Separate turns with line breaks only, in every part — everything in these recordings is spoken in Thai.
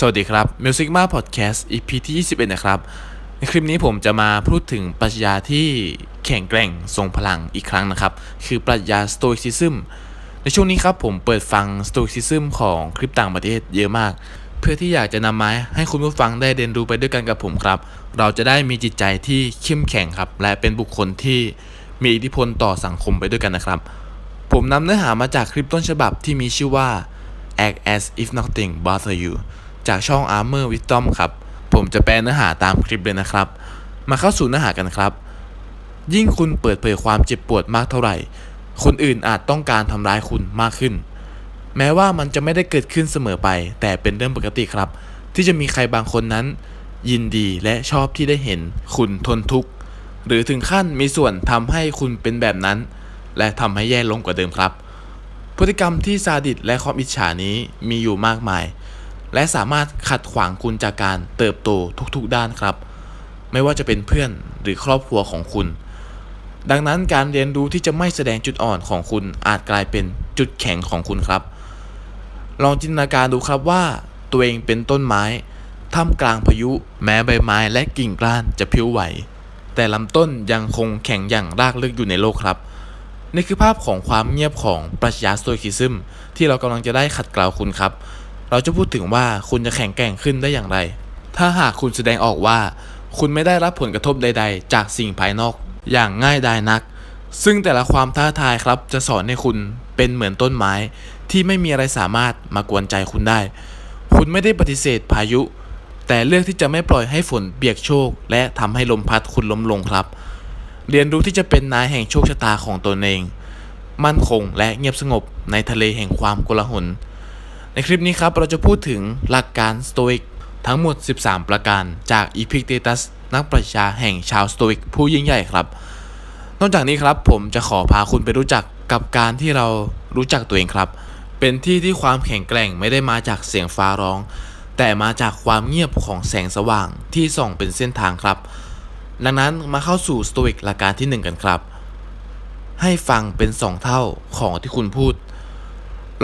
สวัสดีครับ Music Ma Podcast EP ที่21 นะครับ ในคลิปนี้ผมจะมาพูดถึงปรัชญาที่แข็งแกร่งทรงพลังอีกครั้งนะครับ คือปรัชญา Stoicism ในช่วงนี้ครับผมเปิดฟัง Stoicism ของคลิปต่างประเทศเยอะมาก เพื่อที่อยากจะนำมาให้คุณผู้ฟังได้เรียนรู้ไปด้วยกันกับผมครับ เราจะได้มีจิตใจที่เข้มแข็งครับ และเป็นบุคคลที่มีอิทธิพลต่อสังคมไปด้วยกันนะครับ ผมนำเนื้อหามาจากคลิปต้นฉบับที่มีชื่อว่า act as if nothing bother you จากช่อง Armor Wisdom ครับ ผมจะแปลเนื้อหาตามคลิปเลยนะครับ มาเข้าสู่เนื้อหากันครับ ยิ่งคุณเปิดเผยความเจ็บปวดมากเท่าไหร่ คนอื่นอาจต้องการทำร้ายคุณมากขึ้น แม้ว่ามันจะไม่ได้เกิดขึ้นเสมอไป แต่เป็นเรื่องปกติครับ ที่จะมีใครบางคนนั้น ยินดีและชอบที่ได้เห็น คุณทนทุกข์หรือถึงขั้นมีส่วนทำให้คุณเป็นแบบนั้น และทำให้แย่ลงกว่าเดิมครับพฤติกรรมที่ซาดิสและความอิจฉานี้มีอยู่มากมาย และสามารถขัดขวางคุณจากการเติบโตทุกๆด้านครับ ไม่ว่าจะเป็นเพื่อนหรือครอบครัวของคุณ ดังนั้นการเรียนรู้ที่จะไม่แสดงจุดอ่อนของคุณอาจกลายเป็นจุดแข็งของคุณครับ ลองจินตนาการดูครับว่าตัวเองเป็นต้นไม้ท่ามกลางพายุ แม้ใบไม้และกิ่งก้านจะพิ้วไหว แต่ลำต้นยังคงแข็งอย่างรากลึกอยู่ในโลกครับนี่คือภาพของความเงียบของปรัชญาสโตอิคิซึมที่เรากำลังจะได้ขัดเกลาคุณครับ เราจะพูดถึงว่าคุณจะแข็งแกร่งขึ้นได้อย่างไร ถ้าหากคุณแสดงออกว่า คุณไม่ได้รับผลกระทบใด ๆ จากสิ่งภายนอก อย่างง่ายดายนัก ซึ่งแต่ละความท้าทายครับจะสอนให้คุณเป็นเหมือนต้นไม้ ที่ไม่มีอะไรสามารถมากวนใจคุณได้ คุณไม่ได้ปฏิเสธพายุ แต่เลือกที่จะไม่ปล่อยให้ฝนเบียกโชคและทำให้ลมพัดคุณล้มลงครับ เรียนรู้ที่จะเป็นนายแห่งโชคชะตาของตนเอง มั่นคงและเงียบสงบในทะเลแห่งความโกลาหล ในคลิปนี้ครับเราจะพูดถึงหลักการสโตอิกทั้งหมด 13 ประการจากอีพิกเตตัสนักปรัชญาแห่งชาวสโตอิกผู้ยิ่งใหญ่ครับ นอกจากนี้ครับผมจะขอพาคุณไปรู้จักกับการที่เรารู้จักตัวเองครับ เป็นที่ที่ความแข็งแกร่งไม่ได้มาจากเสียงฟ้าร้อง แต่มาจากความเงียบของแสงสว่างที่ส่องเป็นเส้นทางครับ ดังนั้นมาเข้าสู่สโตอิกหลักการที่ 1 กันครับ ให้ฟังเป็นสองเท่าของที่คุณพูด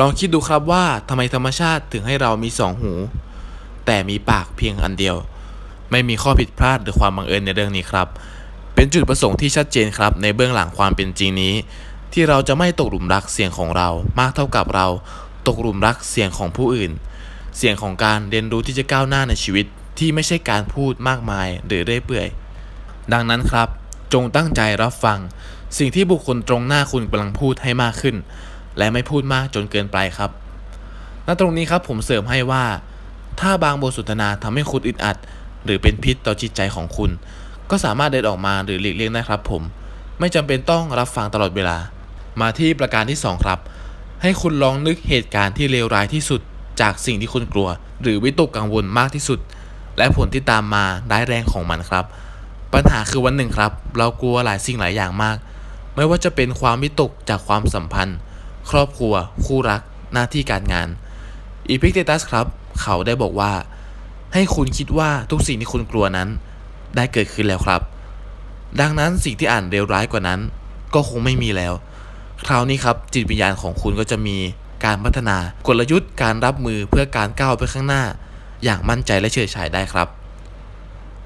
ลองคิดดูครับว่าทำไมธรรมชาติถึงให้เรามีสองหู แต่มีปากเพียงอันเดียว ไม่มีข้อผิดพลาดหรือความบังเอิญในเรื่องนี้ครับ เป็นจุดประสงค์ที่ชัดเจนครับ ในเบื้องหลังความเป็นจริงนี้ ที่เราจะไม่ตกหลุมรักเสียงของเรา มากเท่ากับเราตกหลุมรักเสียงของผู้อื่น เสียงของการเรียนรู้ที่จะก้าวหน้าในชีวิตที่ไม่ใช่การพูดมากมายหรือเรื่อยเปื่อย ดังนั้นครับ จงตั้งใจรับฟัง สิ่งที่บุคคลตรงหน้าคุณกำลังพูดให้มากขึ้น และไม่พูดมากจนเกินไปครับ ณ ตรงนี้ครับผมเสริมให้ว่า ถ้าบางบทสนทนาทำให้คุณอึดอัด หรือเป็นพิษต่อจิตใจของคุณ ก็สามารถเดินออกมาหรือหลีกเลี่ยงได้ครับผม ไม่จำเป็นต้องรับฟังตลอดเวลา มาที่ประการที่ 2 ครับ ให้คุณลองนึกเหตุการณ์ที่เลวร้ายที่สุด จากสิ่งที่คุณกลัว หรือวิตกกังวลมากที่สุด และผลที่ตามมาร้ายแรงของมันครับ ปัญหาคือวันหนึ่งครับ เรากลัวหลายสิ่งหลายอย่างมาก ไม่ว่าจะเป็นความวิตกจากความสัมพันธ์ ครอบครัว คู่รัก หน้าที่การงานอีพิกเตตัสครับ เขาได้บอกว่า ให้คุณคิดว่าทุกสิ่งที่คุณกลัวนั้น ได้เกิดขึ้นแล้วครับ ดังนั้นสิ่งที่อ่านเลวร้ายกว่านั้น ก็คงไม่มีแล้ว คราวนี้ครับจิตวิญญาณของคุณก็จะมีการพัฒนากลยุทธ์การรับมือเพื่อการก้าวไปข้างหน้า อย่างมั่นใจและเฉยฉายได้ครับ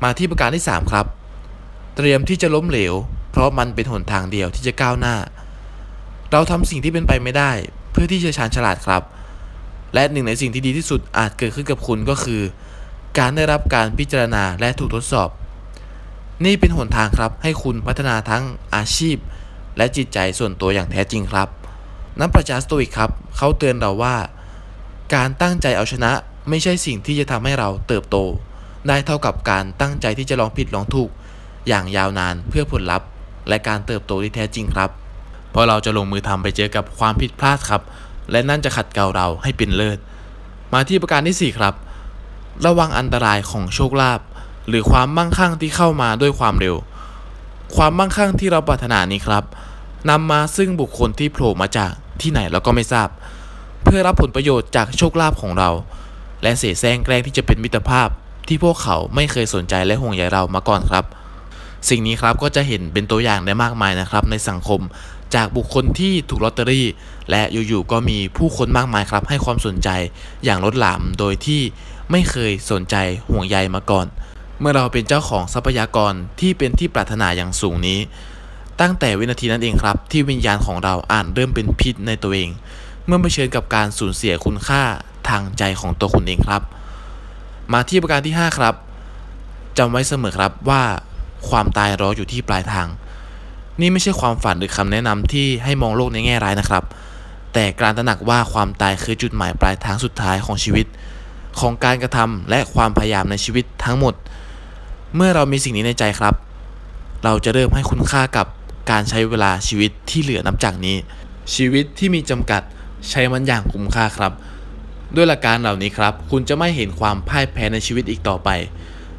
มาที่ประการที่ 3 ครับ เตรียมที่จะล้มเหลว เพราะมันเป็นหนทางเดียวที่จะก้าวหน้า เราทำสิ่งที่เป็นไปไม่ได้ เพื่อที่จะชาญฉลาดครับ และหนึ่งในสิ่งที่ดีที่สุดอาจเกิดขึ้นกับคุณก็คือ การได้รับการพิจารณาและถูกทดสอบ นี่เป็นหนทางครับให้คุณพัฒนาทั้งอาชีพ และจิตใจส่วนตัวอย่างแท้จริงครับนักปรัชาสโตอิกครับเขาเตือนเราว่า การตั้งใจเอาชนะไม่ใช่สิ่งที่จะทำให้เราเติบโต ได้เท่ากับการตั้งใจที่จะลองผิดลองถูก อย่างยาวนานเพื่อผลลัพธ์ และการเติบโตที่แท้จริงครับ ราะเราจะลงมือทำไปเจอกับความผิดพลาดครับ และนั่นจะขัดเกลาเราให้เป็นเลิศ มาที่ประการที่ 4 ครับ ระวังอันตรายของโชคลาภหรือความมั่งคั่งที่เข้ามาด้วยความเร็ว ความมั่งคั่งที่เราปรารถนานี้ครับนำมาซึ่งบุคคลที่โผล่มาจากที่ไหนเราก็ไม่ทราบ เพื่อรับผลประโยชน์จากโชคลาภของเรา และเสแสร้งแกล้งที่จะเป็นมิตรภาพที่พวกเขาไม่เคยสนใจและห่วงใยเรามาก่อนครับ สิ่งนี้ครับก็จะเห็นเป็นตัวอย่างได้มากมายนะครับ ในสังคม จากบุคคลที่ถูกลอตเตอรี่ และอยู่ๆก็มีผู้คนมากมายครับ ให้ความสนใจอย่างล้นหลามโดยที่ไม่เคยสนใจห่วงใยมาก่อน เมื่อเราเป็นเจ้าของทรัพยากรที่เป็นที่ปรารถนาอย่างสูงนี้ ตั้งแต่วินาทีนั้นเองครับ ที่วิญญาณของเราอ่านเริ่มเป็นพิษในตัวเอง เมื่อเผชิญกับการสูญเสียคุณค่าทางใจของตัวคุณเองครับ มาที่ประการที่ 5 ครับจำไว้เสมอครับว่าความตายรออยู่ที่ปลายทาง นี่ไม่ใช่ความฝันหรือคำแนะนำที่ให้มองโลกในแง่ร้ายนะครับ แต่การตระหนักว่าความตายคือจุดหมายปลายทางสุดท้ายของชีวิต ของการกระทำและความพยายามในชีวิตทั้งหมด เมื่อเรามีสิ่งนี้ในใจครับ เราจะเริ่มให้คุณค่ากับการใช้เวลาชีวิตที่เหลือนับจากนี้ ชีวิตที่มีจำกัดใช้มันอย่างคุ้มค่าครับ ด้วยหลักการเหล่านี้ครับ คุณจะไม่เห็นความพ่ายแพ้ในชีวิตอีกต่อไป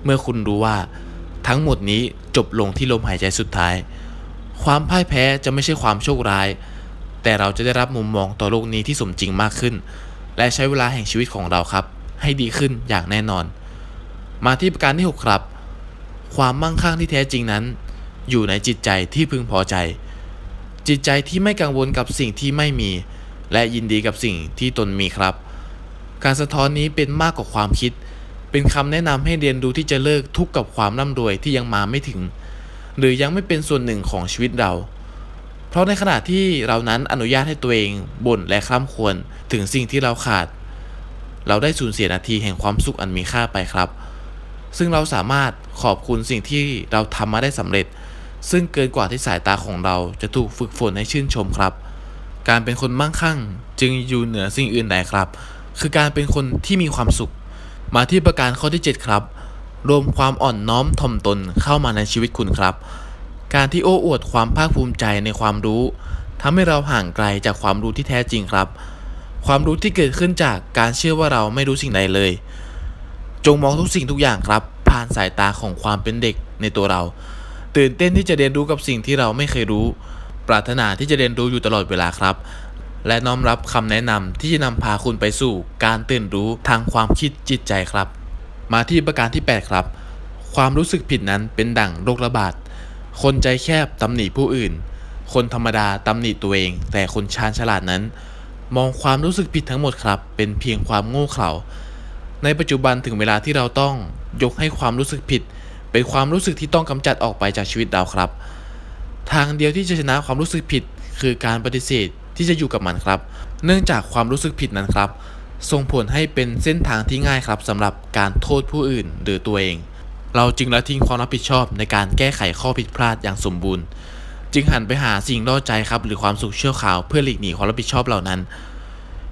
เมื่อคุณรู้ว่า ทั้งหมดนี้จบลงที่ลมหายใจสุดท้าย ความพ่ายแพ้จะไม่ใช่ความโชคร้าย แต่เราจะได้รับมุมมองต่อโลกนี้ที่สมจริงมากขึ้น และใช้เวลาแห่งชีวิตของเราครับ ให้ดีขึ้นอย่างแน่นอน มาที่ประการที่ 6 ครับ ความมั่งคั่งที่แท้จริงนั้น อยู่ในจิตใจที่พึงพอใจ จิตใจที่ไม่กังวลกับสิ่งที่ไม่มี และยินดีกับสิ่งที่ตนมีครับ การสะท้อนนี้เป็นมากกว่าความคิด เป็นคำแนะนำให้เรียนรู้ที่จะเลิกทุกข์กับความร่ำรวยที่ยังมาไม่ถึง หรือยังไม่เป็นส่วนหนึ่งของชีวิตเรา เพราะในขณะที่เรานั้นอนุญาตให้ตัวเองบ่นและคร่ำควรถึงสิ่งที่เราขาด เราได้สูญเสียนาทีแห่งความสุขอันมีค่าไปครับ ซึ่งเราสามารถขอบคุณสิ่งที่เราทำมาได้สำเร็จ ซึ่งเกินกว่าที่สายตาของเราจะถูกฝึกฝนให้ชื่นชมครับ การเป็นคนมั่งคั่งจึงอยู่เหนือสิ่งอื่นใดครับ คือการเป็นคนที่มีความสุข มาที่ประการข้อที่ 7 ครับ รวมความอ่อนน้อมถ่อมตนเข้ามาในชีวิตคุณครับ การที่โอ้อวดความภาคภูมิใจในความรู้ทำให้เราห่างไกลจากความรู้ที่แท้จริงครับ ความรู้ที่เกิดขึ้นจากการเชื่อว่าเราไม่รู้สิ่งใดเลย จงมองทุกสิ่งทุกอย่างครับ ผ่านสายตาของความเป็นเด็กในตัวเรา ตื่นเต้นที่จะเรียนรู้กับสิ่งที่เราไม่เคยรู้ ปรารถนาที่จะเรียนรู้อยู่ตลอดเวลาครับ และน้อมรับคำแนะนำที่จะนำพาคุณไปสู่ การตื่นรู้ทางความคิดจิตใจครับ มาที่ประการที่ 8 ครับ ความรู้สึกผิดนั้นเป็นดั่งโรคระบาด คนใจแคบตำหนิผู้อื่น คนธรรมดาตำหนิตัวเอง แต่คนชาญฉลาดนั้น มองความรู้สึกผิดทั้งหมดครับ เป็นเพียงความโง่เขลา ในปัจจุบันถึงเวลาที่เราต้องยกให้ความรู้สึกผิด เป็นความรู้สึกที่ต้องกำจัดออกไปจากชีวิตเราครับ ทางเดียวที่จะชนะความรู้สึกผิด คือการปฏิเสธที่จะอยู่กับมันครับ เนื่องจากความรู้สึกผิดนั้นครับ ส่งผลให้เป็นเส้นทางที่ง่ายครับสำหรับการโทษผู้อื่นหรือตัวเอง เราจึงละทิ้งความรับผิดชอบในการแก้ไขข้อผิดพลาดอย่างสมบูรณ์ จึงหันไปหาสิ่งล่อใจครับ หรือความสุขเชั่วคราวเพื่อหลีกหนีความรับผิดชอบเหล่านั้น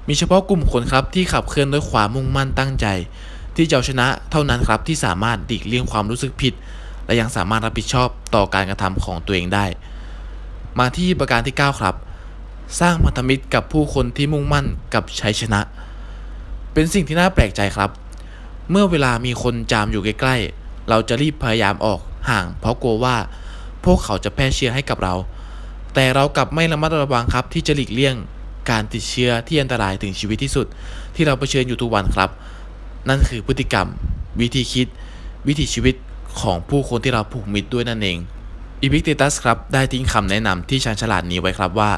มีเฉพาะกลุ่มคนครับที่ขับเคลื่อนด้วยความมุ่งมั่นตั้งใจ ที่จะเอาชนะเท่านั้นครับที่สามารถดีกเลี่ยงความรู้สึกผิด และยังสามารถรับผิดชอบต่อการกระทำของตัวเองได้ มาที่ประการที่ 9 ครับ สร้างพันธมิตรกับผู้คนที่มุ่งมั่นกับชัยชนะ เป็นสิ่งที่น่าแปลกใจครับ เมื่อเวลามีคนจามอยู่ใกล้ๆ เราจะรีบพยายามออกห่าง เพราะกลัวว่า พวกเขาจะแพร่เชื้อให้กับเรา แต่เรากลับไม่ระมัดระวังครับ ที่จะหลีกเลี่ยงการติดเชื้อที่อันตรายถึงชีวิตที่สุด ที่เราเผชิญอยู่ทุกวันครับ นั่นคือพฤติกรรม วิธีคิด วิถีชีวิตของผู้คนที่เราผูกมิตรด้วยนั่นเองอีพิกเตตัสครับได้ทิ้งคำแนะนำที่ชาญฉลาดนี้ไว้ครับว่า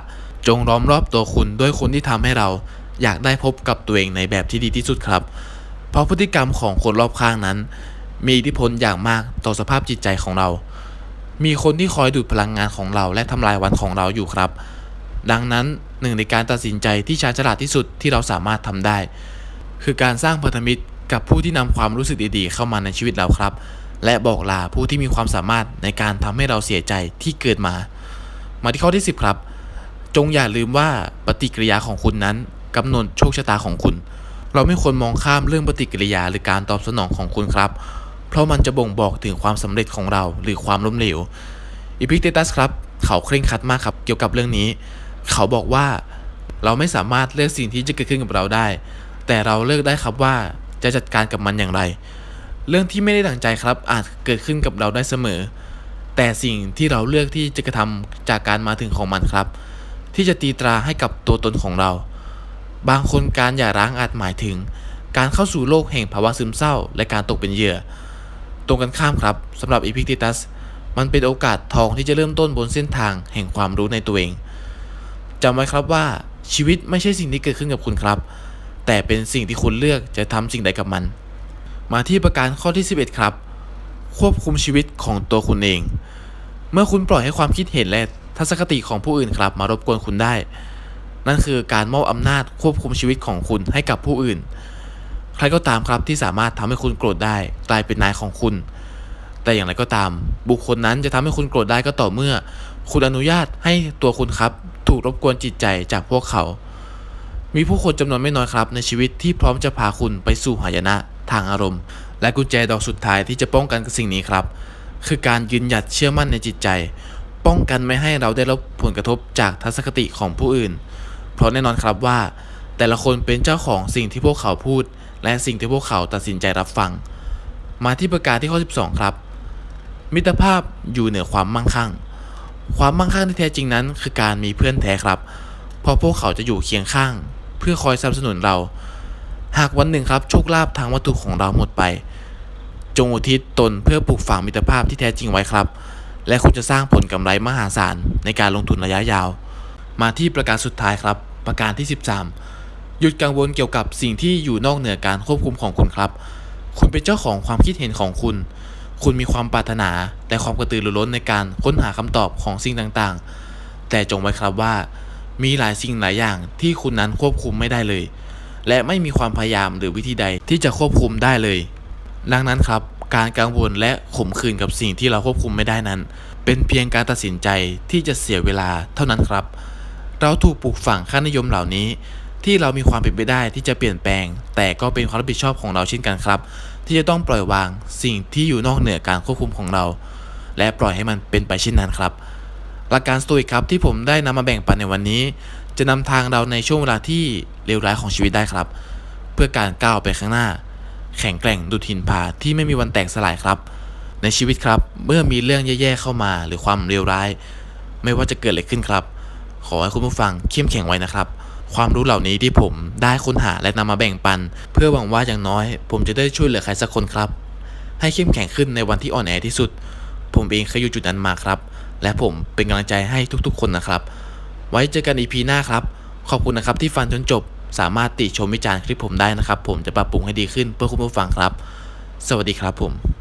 จงล้อมรอบตัวคุณด้วยคนที่ทำให้เรา อยากได้พบกับตัวเองในแบบที่ดีที่สุดครับ เพราะพฤติกรรมของคนรอบข้างนั้น มีอิทธิพลอย่างมากต่อสภาพจิตใจของเรา มีคนที่คอยดูดพลังงานของเราและทำลายวันของเราอยู่ครับ ดังนั้นหนึ่งในการตัดสินใจที่ชาญฉลาดที่สุดที่เราสามารถทำได้ คือการสร้างพันธมิตรกับผู้ที่นำความรู้สึกดีๆเข้ามาในชีวิตเราครับ และบอกลาผู้ที่มีความสามารถในการทำให้เราเสียใจที่เกิดมา มาที่ข้อที่ 10 ครับ จงอย่าลืมว่าปฏิกิริยาของคุณนั้น กำหนดโชคชะตาของคุณ เราไม่ควรมองข้ามเรื่องปฏิกิริยาหรือการตอบสนองของคุณครับ เพราะมันจะบ่งบอกถึงความสำเร็จของเราหรือความล้มเหลวอีพิกเตตัสครับเขาเคร่งครัดมากครับเกี่ยวกับเรื่องนี้ เขาบอกว่าเราไม่สามารถเลือกสิ่งที่จะเกิดขึ้นกับเราได้ แต่เราเลือกได้ครับว่าจะจัดการกับมันอย่างไร เรื่องที่ไม่ได้ดั่งใจครับอาจเกิดขึ้นกับเราได้เสมอ แต่สิ่งที่เราเลือกที่จะกระทำจากการมาถึงของมันครับ ที่จะตีตราให้กับตัวตนของเรา บางคนการหย่าร้างอาจหมายถึง การเข้าสู่โลกแห่งภาวะซึมเศร้า และการตกเป็นเหยื่อ ตรงกันข้ามครับสำหรับอีพิกติตัสมันเป็นโอกาสทองที่จะเริ่มต้นบนเส้นทางแห่งความรู้ในตัวเองจำไว้ครับว่าชีวิตไม่ใช่สิ่งที่เกิดขึ้นกับคุณครับ แต่เป็นสิ่งที่คุณเลือกจะทำสิ่งใดกับมัน มาที่ประการข้อที่ 11 ครับ ควบคุมชีวิตของตัวคุณเอง เมื่อคุณปล่อยให้ความคิดเห็นและทัศนคติของผู้อื่นครับ มารบกวนคุณได้ นั่นคือการมอบอำนาจควบคุมชีวิตของคุณให้กับผู้อื่น ใครก็ตามครับที่สามารถทำให้คุณโกรธได้ กลายเป็นนายของคุณ แต่อย่างไรก็ตาม บุคคลนั้นจะทำให้คุณโกรธได้ก็ต่อเมื่อ คุณอนุญาตให้ตัวคุณครับ ถูกรบกวนจิตใจจากพวกเขา มีผู้คนจำนวนไม่น้อยครับ ในชีวิตที่พร้อมจะพาคุณไปสู่หายนะทางอารมณ์ และกุญแจดอกสุดท้ายที่จะป้องกันกับสิ่งนี้ครับ คือการยืนหยัดเชื่อมั่นในจิตใจ ป้องกันไม่ให้เราได้รับผลกระทบจากทัศนคติของผู้อื่น เพราะแน่นอนครับว่า แต่ละคนเป็นเจ้าของสิ่งที่พวกเขาพูด และสิ่งที่พวกเขาตัดสินใจรับฟัง มาที่ประกาศที่ข้อ 12 ครับ มิตรภาพอยู่เหนือความมั่งคั่ง ความมั่งคั่งที่แท้จริงนั้น คือการมีเพื่อนแท้ครับเพราะพวกเขาจะอยู่เคียงข้าง เพื่อคอยสนับสนุนเรา หากวันหนึ่งครับโชคลาภทางวัตถุของเราหมดไป จงอุทิศตนเพื่อปลูกฝังมิตรภาพที่แท้จริงไว้ครับ และคุณจะสร้างผลกำไรมหาศาลในการลงทุนระยะยาว มาที่ประการสุดท้ายครับ ประการที่ 13 หยุดกังวลเกี่ยวกับสิ่งที่อยู่นอกเหนือการควบคุมของคุณครับ คุณเป็นเจ้าของความคิดเห็นของคุณ คุณมีความปรารถนาและความกระตือรือร้นในการค้นหาคำตอบของสิ่งต่างๆ แต่จงไว้ครับว่า มีหลายสิ่งหลายอย่างที่คุณนั้นควบคุมไม่ได้เลย และไม่มีความพยายามหรือวิธีใดที่จะควบคุมได้เลย ดังนั้นครับการกังวลและขมขื่นกับสิ่งที่เราควบคุมไม่ได้นั้น เป็นเพียงการตัดสินใจที่จะเสียเวลาเท่านั้นครับ เราถูกปลูกฝังค่านิยมเหล่านี้ ที่เรามีความเป็นไปได้ที่จะเปลี่ยนแปลง แต่ก็เป็นความรับผิดชอบของเราเช่นกันครับ ที่จะต้องปล่อยวางสิ่งที่อยู่นอกเหนือการควบคุมของเรา และปล่อยให้มันเป็นไปเช่นนั้นครับ หลักการสโตอิกครับที่ผมได้นำมาแบ่งปันในวันนี้ จะนำทางเราในช่วงเวลาที่เลวร้ายของชีวิตได้ครับ เพื่อการก้าวไปข้างหน้า แข็งแกร่งดุจหินผาที่ไม่มีวันแตกสลายครับ ในชีวิตครับเมื่อมีเรื่องแย่ๆเข้ามา หรือความเลวร้าย ไม่ว่าจะเกิดอะไรขึ้นครับ ขอให้คุณผู้ฟังเข้มแข็งไว้นะครับ ความรู้เหล่านี้ที่ผมได้ค้นหาและนำมาแบ่งปัน เพื่อหวังว่าอย่างน้อย ผมจะได้ช่วยเหลือใครสักคนครับ ให้เข้มแข็งขึ้นในวันที่อ่อนแอที่สุด ผมเองเคยอยู่จุดนั้นมาครับ และผมเป็นกำลังใจให้ทุกๆ คนนะครับ ไว้เจอกันอีพีหน้าครับ ขอบคุณนะครับที่ฟังจนจบ สามารถติชมวิจารณ์คลิปผมได้นะครับ ผมจะปรับปรุงให้ดีขึ้นเพื่อคุณผู้ฟังครับ สวัสดีครับผม